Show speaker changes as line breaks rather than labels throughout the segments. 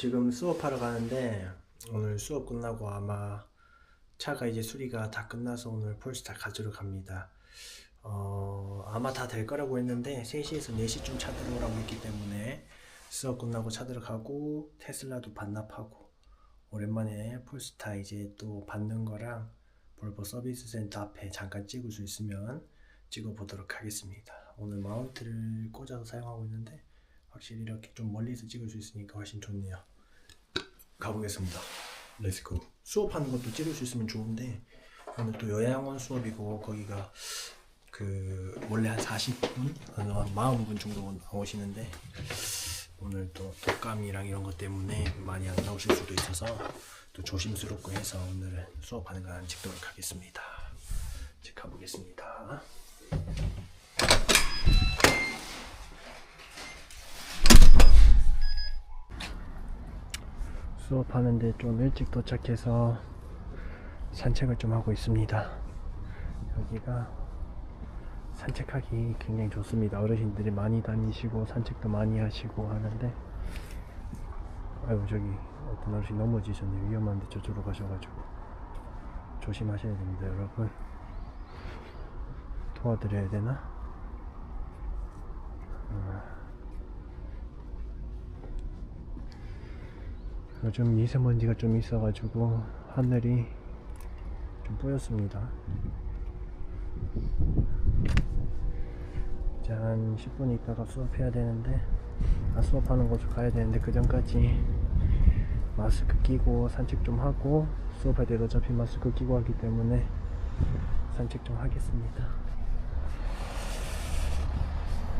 지금 수업하러 가는데 오늘 수업 끝나고 아마 차가 이제 수리가 다 끝나서 오늘 폴스타 가지러 갑니다. 어, 아마 다 될 거라고 했는데 3시에서 4시쯤 차 들어오라고 했기 때문에 수업 끝나고 차 들어가고 테슬라도 반납하고 오랜만에 폴스타 이제 또 받는 거랑 볼보 서비스 센터 앞에 잠깐 찍을 수 있으면 찍어 보도록 하겠습니다. 오늘 마운트를 꽂아서 사용하고 있는데 확실히 이렇게 좀 멀리서 찍을 수 있으니까 훨씬 좋네요. 가보겠습니다. 렛츠고. 수업하는 것도 찍을 수 있으면 좋은데 오늘 또 요양원 수업이고 거기가 그 원래 한 40분, 한 40분 정도 나오시는데 오늘 또 독감이랑 이런 것 때문에 많이 안 나오실 수도 있어서 또 조심스럽고 해서 오늘은 수업하는 거안 찍도록 하겠습니다. 이제 가보겠습니다. 수업하는데 좀 일찍 도착해서 산책을 좀 하고 있습니다. 여기가 산책하기 굉장히 좋습니다. 어르신들이 많이 다니시고 산책도 많이 하시고 하는데 아이고 저기 어떤 어르신 넘어지셨네요. 위험한데 저쪽으로 가셔가지고 조심하셔야 됩니다, 여러분. 도와드려야 되나? 요즘 미세먼지가 좀 있어가지고 하늘이 좀 뿌였습니다. 이제 한 10분 있다가 수업해야 되는데, 아, 수업하는 곳을 가야 되는데, 그 전까지 마스크 끼고 산책 좀 하고, 수업할 때도 어차피 마스크 끼고 하기 때문에 산책 좀 하겠습니다.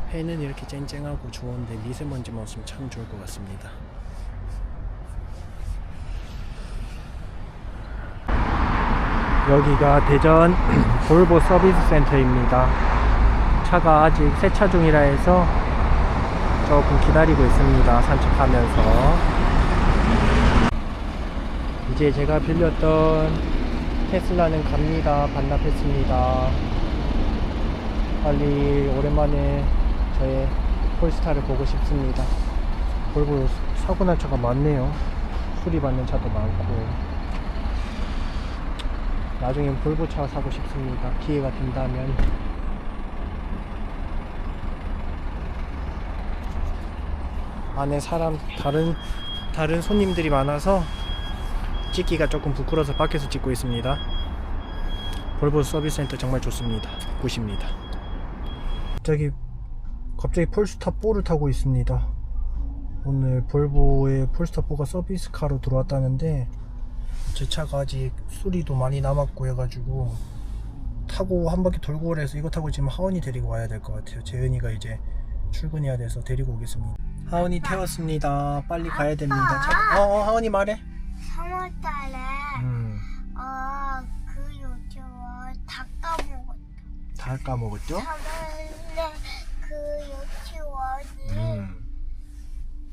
해는 이렇게 쨍쨍하고 좋은데 미세먼지만 없으면 참 좋을 것 같습니다. 여기가 대전 볼보 서비스 센터입니다. 차가 아직 세차 중이라 해서 조금 기다리고 있습니다. 산책하면서. 이제 제가 빌렸던 테슬라는 갑니다. 반납했습니다. 빨리 오랜만에 저의 폴스타를 보고 싶습니다. 볼보 사고 날 차가 많네요. 수리받는 차도 많고. 나중엔 볼보차 사고 싶습니다. 기회가 된다면. 안에 사람, 다른, 다른 손님들이 많아서 찍기가 조금 부끄러워서 밖에서 찍고 있습니다. 볼보 서비스 센터 정말 좋습니다. 굿입니다. 갑자기, 갑자기 폴스타 4를 타고 있습니다. 오늘 볼보의 폴스타 4가 서비스카로 들어왔다는데, 제 차가 아직 수리도 많이 남았고 해가지고 타고 한 바퀴 돌고 그래서 이거 타고 지금 하원이 데리고 와야 될 것 같아요. 재은이가 이제 출근해야 돼서 데리고 오겠습니다. 하원이 태웠습니다. 빨리 가야 됩니다. 차... 어, 어 하원이 말해.
3월달에
음,
어그 유치원 다 까먹었다.
다 까먹었죠?
3월에 그 유치원이
음,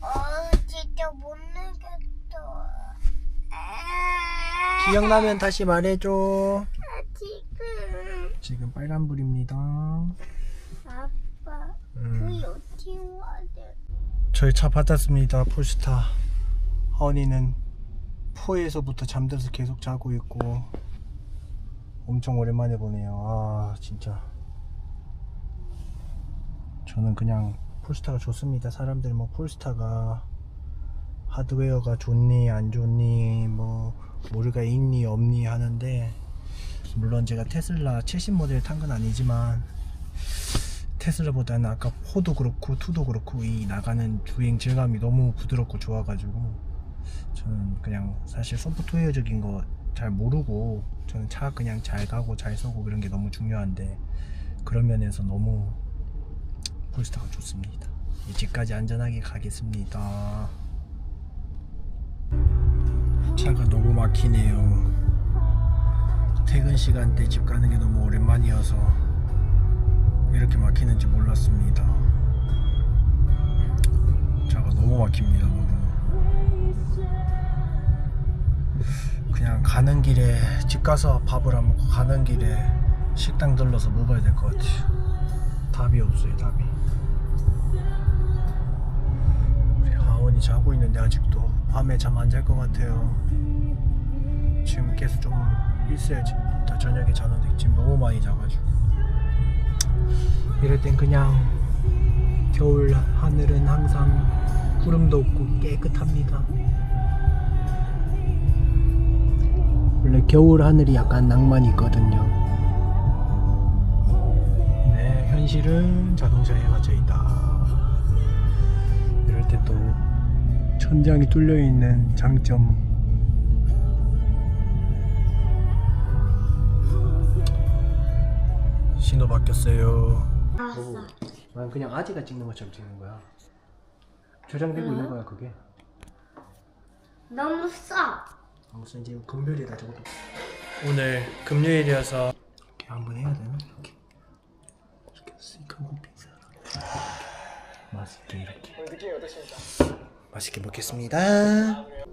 어 진짜 못
기억나면 다시 말해줘.
지금.
지금 빨간불입니다.
아빠
음.
그
저희 차 받았습니다 폴스타. 하원이는 포에서부터 잠들어서 계속 자고 있고 엄청 오랜만에 보네요. 아 진짜. 저는 그냥 폴스타가 좋습니다. 사람들 뭐 폴스타가 하드웨어가 좋니 안 좋니 뭐 모르가 있니 없니 하는데 물론 제가 테슬라 최신 모델 탄 건 아니지만 테슬라보다는 아까 4도 그렇고 2도 그렇고 이 나가는 주행 질감이 너무 부드럽고 좋아가지고 저는 그냥 사실 소프트웨어적인 거 잘 모르고 저는 차 그냥 잘 가고 잘 서고 그런 게 너무 중요한데 그런 면에서 너무 폴스타가 좋습니다. 이 집까지 안전하게 가겠습니다 막히네요 퇴근 시간대 집 가는 게 너무 오랜만이어서 이렇게 막히는지 몰랐습니다. 차가 너무 막힙니다. 너무. 그냥 가는 길에 집 가서 밥을 안 먹고 가는 길에 식당 들러서 먹어야 될 것 같아요. 답이 없어요. 답이. 우리 하원이 자고 있는데 아직도 밤에 잠 안 잘 것 같아요. 지금 계속 좀 있어야지. 다 저녁에 자는데 지금 너무 많이 자가지고. 이럴 땐 그냥 겨울 하늘은 항상 구름도 없고 깨끗합니다. 원래 겨울 하늘이 약간 낭만이 있거든요. 네, 현실은 자동차에 갇혀 있다. 이럴 때 또 천장이 뚫려 있는 장점. 신호 바뀌었어요.
알았어.
난 그냥 아지가 찍는 것처럼 찍는 거야. 저장되고 있는 거야 그게.
너무 싸.
무슨 지금 금요일이라 저것도. 오늘 금요일이어서 이렇게 한번 해야 되나? 이렇게 이렇게 시큰 పిం사라 맛있게 이렇게. 맛있게 먹겠습니다.